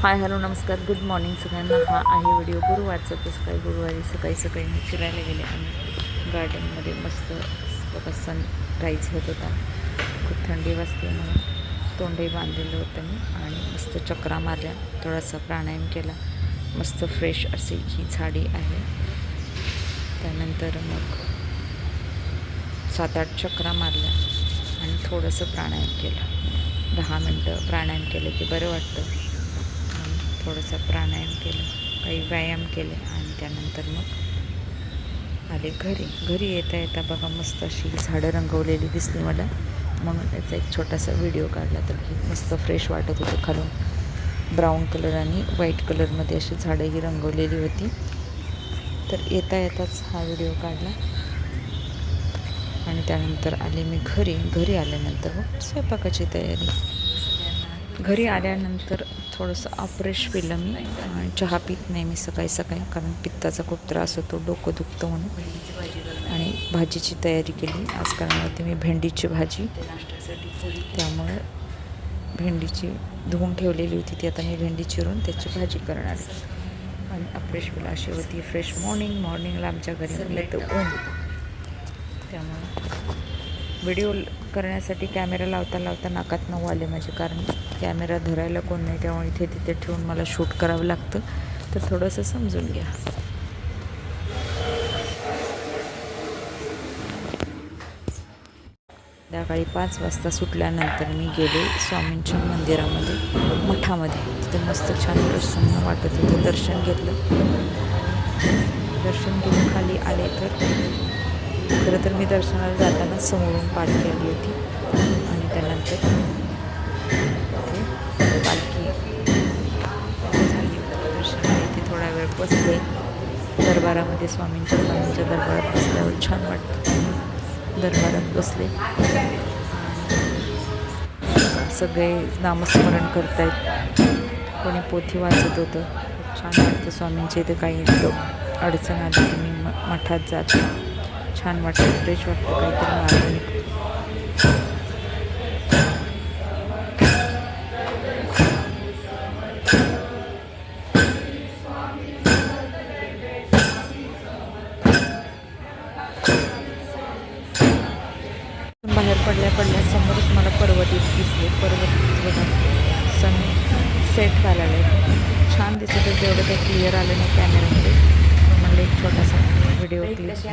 हाय hello नमस्कार. Good morning सगळ्यांना. हा आहे व्हिडिओ गुरुवारचा तर सकाळी गुरुवारी. सकाळी सकाळी मी फिरायला गेले आणि गार्डनमध्ये मस्त बघा सनराईज होत होता खूप थंडी वाजते म्हणून तोंडही बांधलेलं होतं मी आणि मस्त चक्रा मारल्या. थोडासा प्राणायाम केला. मस्त फ्रेश अशी ही झाडी आहे. त्यानंतर मग सात आठ चक्रा मारल्या आणि थोडंसं प्राणायाम केला. दहा मिनटं प्राणायाम केलं की बरं वाटतं. थोडंसं प्राणायाम केलं काही व्यायाम केले आणि त्यानंतर मग आले घरी. घरी येता येता बघा मस्त अशी झाडं रंगवलेली दिसली मला. म्हणून त्याचा एक छोटासा व्हिडिओ काढला तर मस्त फ्रेश वाटत होतं खालून. ब्राऊन कलर आणि व्हाईट कलरमध्ये अशी झाडं ही रंगवलेली होती. तर येता येताच हा व्हिडिओ काढला. आणि त्यानंतर आले मी घरी. घरी आल्यानंतर मग स्वयंपाकाची तयारी. घरी आल्यानंतर थोडंसं अप्रेश पिलं मी चहा पित नाही मी सकाळी सकाळी कारण पित्ताचा खूप त्रास होतो डोकं दुखतं म्हणून. आणि भाजीची तयारी केली. आज करणार होती मी भेंडीची भाजी. त्यामुळे भेंडीची धुवून ठेवलेली होती ती. आता मी भेंडी चिरून त्याची भाजी करणार आणि अप्रेश पिला. अशी होती फ्रेश मॉर्निंग मॉर्निंगला आमच्या घरी येतं ऊन. त्यामुळं व्हिडिओ करण्यासाठी कॅमेरा लावता लावता नाकात नऊ आले माझे कारण कॅमेरा धरायला कोण नाही त्यामुळे इथे तिथे ठेवून मला शूट करावं लागतं. तर थोडंसं समजून घ्या. संध्याकाळी पाच वाजता सुटल्यानंतर मी गेले स्वामींच्या मंदिरामध्ये मठामध्ये. तिथे मस्त छान प्रसन्न वाटत होतं. दर्शन घेतलं. दर्शन घेऊन खाली आले तर खरं तर मी दर्शनाला जाताना समोरून पालखी आली होती. आणि त्यानंतर ते पालखी झाली. दर्शनाला इथे थोडा वेळ बसले. दरबारामध्ये स्वामींच्या स्वामींच्या दरबारात बसल्यावर छान वाटतं. दरबारात बसले. सगळे नामस्मरण करतायत. कोणी पोथी वाचत होतं. छान वाटतं. स्वामींच्या इथे काही अडचण आली की मी म मठात जाते. छान वाटतं फ्रेश वाटतं काहीतरी मार्ग बाहेर पडल्या पडल्या समोरच मला पर्वत दिसले. पर्वत बघा सन सेट घालायला छान दिसत होतं तेवढं काही क्लिअर आलं नाही कॅमेरामध्ये म्हणलं एक छोटासा व्हिडिओ क्लिप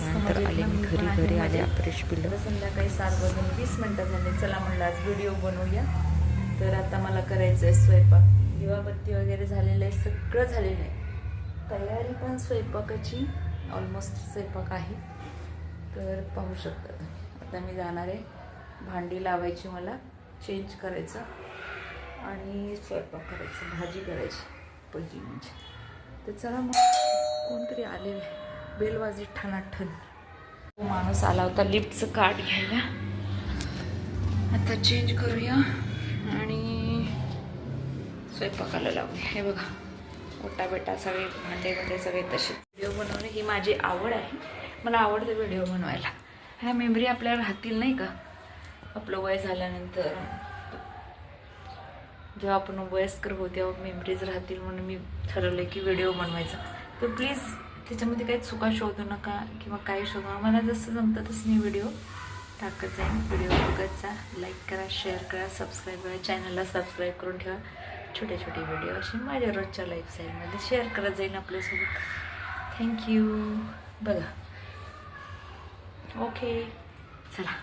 नंतर आले मी घरी घरी आले अप्रेश पिल्लं. संध्याकाळी सात वाजून वीस मिनटं झाले. चला म्हणलं आज व्हिडिओ बनवूया. तर आता मला करायचं आहे स्वयंपाक. दिवाबत्ती वगैरे झालेलं आहे सगळं झालेलं आहे. तयारी पण स्वयंपाकाची ऑलमोस्ट स्वयंपाक आहे. तर पाहू शकता तुम्ही. आता मी जाणार आहे. भांडी लावायची मला. चेंज करायचं. आणि स्वयंपाक करायचं. भाजी करायची. पहिली म्हणजे. तर चला मग. कोणतरी आलेलं आहे. बेलवाजी ठणाठण. तो माणूस आला होता लिफ्टचं कार्ड घ्यायला. आता चेंज करूया आणि स्वयंपाकाला लावूया. हे बघा. ओटा बेटा सगळे भांडे भांडे सगळे तसे व्हिडिओ बनवणे ही माझी आवड आहे. मला आवडतं व्हिडिओ बनवायला. ह्या मेमरी आपल्याला राहतील नाही का? आपलं वय झाल्यानंतर. जेव्हा आपण वयस्कर होऊ तेव्हा मेमरीज राहतील म्हणून मी ठरवलं की व्हिडिओ बनवायचा. तर प्लीज त्याच्यामध्ये काही चुका शोधू नका किंवा काही शोधू नका. मला जसं जमतं तसं मी व्हिडिओ टाकत जाईन. व्हिडिओ बघत जा लाईक करा शेअर करा सबस्क्राईब करा चॅनलला सबस्क्राईब करून ठेवा. छोटे छोटे व्हिडिओ असे माझ्या रोजच्या लाईफस्टाईलमध्ये शेअर करत जाईन आपल्यासोबत. थँक्यू बघा. ओके चला.